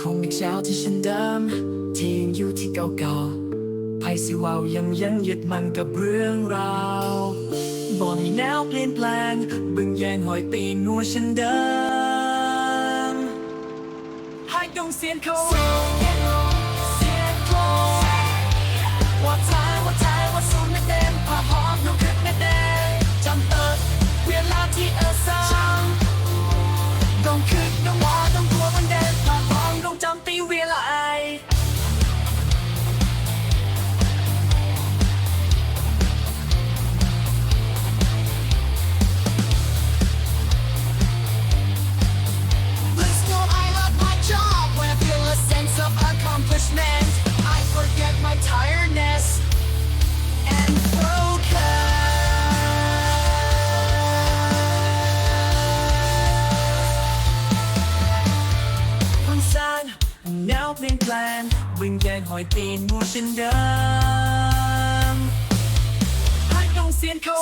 คงอีกเช้าที่ฉันเดิมที่ยังอยู่ที่เก่าๆไพสิวาวยังยังยึดมันกับเรื่องราวบอมีแนวเปลี่ยนแปลง บึงแยงหอยตีนัวฉันเดิมให้ดงเสียนเขา วเปลี่ยนแปลงบึงแยงหอยตีนมูเช่นเดิมให้ต้องเสียนเขา